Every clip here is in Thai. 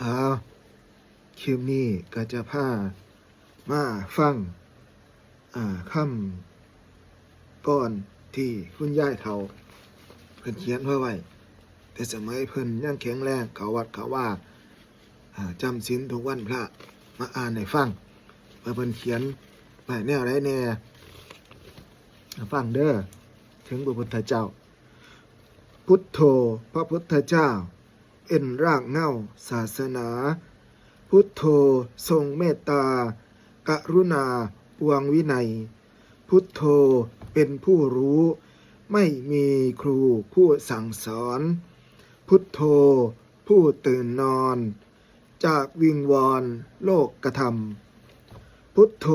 เอาคลิปนี้ก็จะพามาฟัง อ่าคำก่อนที่คุณยายเฒ่าเพิ่นเขียนไว้ไว้แต่สมัยเพิ่นยังแข็งแรงเขาวัดเขาว่าจำศีลทุกวันพระมาอ่านให้ฟังว่าเพิ่นเขียนไว้แนวไรแน่ฟังเด้อถึงพระพุทธเจ้า พุทโธพระพุทธเจ้า เป็นรากเง้าศาสนา พุทโธ ทรงเมตตา กรุณาปวงวินัย พุทโธเป็นผู้รู้ ไม่มีครูผู้สั่งสอน พุทโธ ผู้ตื่นนอน จากวิงวอนโลกกระทำพุทโธ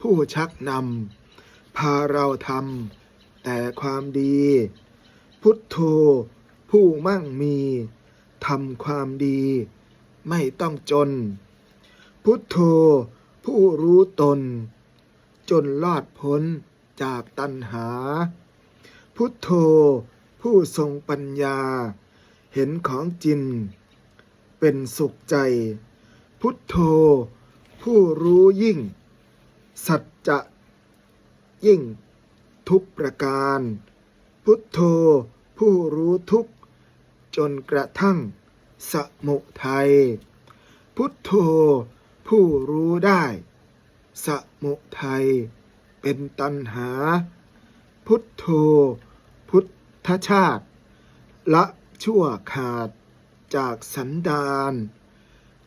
ผู้ชักนำ พาเราทำแต่ความดี พุทโธ ผู้มั่งมี ทำความดี ไม่ต้องจน พุทโธ ผู้รู้ตน จนลอดพ้นจากตัณหา พุทโธ ผู้ทรงปัญญา เห็นของจริง เป็นสุขใจ พุทโธ ผู้รู้ยิ่ง สัจจะยิ่งทุกประการ พุทโธ ผู้รู้ทุก จนกระทั่งสมุทัย พุทโธ ผู้รู้ได้ สมุทัย เป็นตัณหา พุทโธ พุทธชาติ ละชั่วขาดจากสันดาน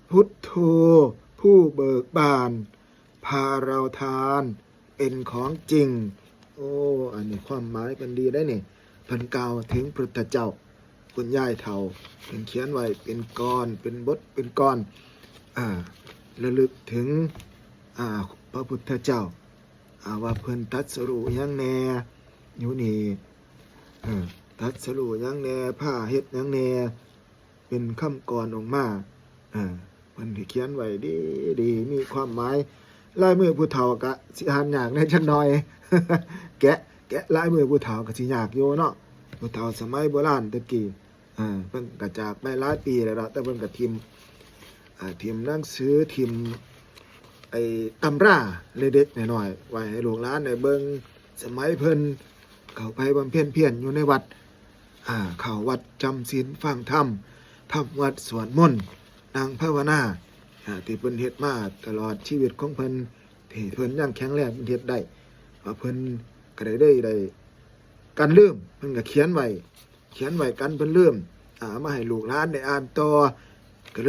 พุทโธ ผู้เบิกบาน พาเราทานเป็นของจริง โอ้ อันนี้ความหมายกันดีได้เนี่เพันกล่าวถึงพระเจ้า คุณยายเท่าเป็นเขียนไว้เป็นกรเป็นบทเป็นกรอ่าระลึกถึงอ่าพระพุทธเจ้าอ่าว่าเพิ่นตัดสรุยังแน่อยู่นี่เออตัดสรุยังแน่ผ้าเฮ็ดยังแน่เป็นคำกรออกมาอ่ามันที่เขียนไว้ดีดีมีความหมายลายมือผู้เฒ่ากะสิหานยากแน่จักหน่อย แกะแกะลายมือผู้เฒ่าก็สิยากอยู่เนาะ ผู้เฒ่าสมัยโบราณตะกี้อ่าเพิ่นก็จากไปหลายปีแล้วล่ะแต่เพิ่นก็ทิมอ่าทิมหนังสือทิมไอ้ตำราเล็กๆน้อยๆไว้ให้ลูกหลานได้เบิ่งสมัยเพิ่นเข้าไปบำเพ็ญเพียรอยู่ในวัดอ่าเข้าวัดจำศีลฟังธรรมทำวัดสวดมนต์นั่งภาวนาอ่าที่เพิ่นเฮ็ดมาตลอดชีวิตของเพิ่นที่เพิ่นยังแข็งแรงเพิ่นเฮ็ดได้ว่าเพิ่นก็ได้ได้ได้ กันเริ่มเพิ่นก็เขียนไว้เขียนไว้กันเพิ่นลืมอ่ามาให้ลูกหลานได้อ่านต่อ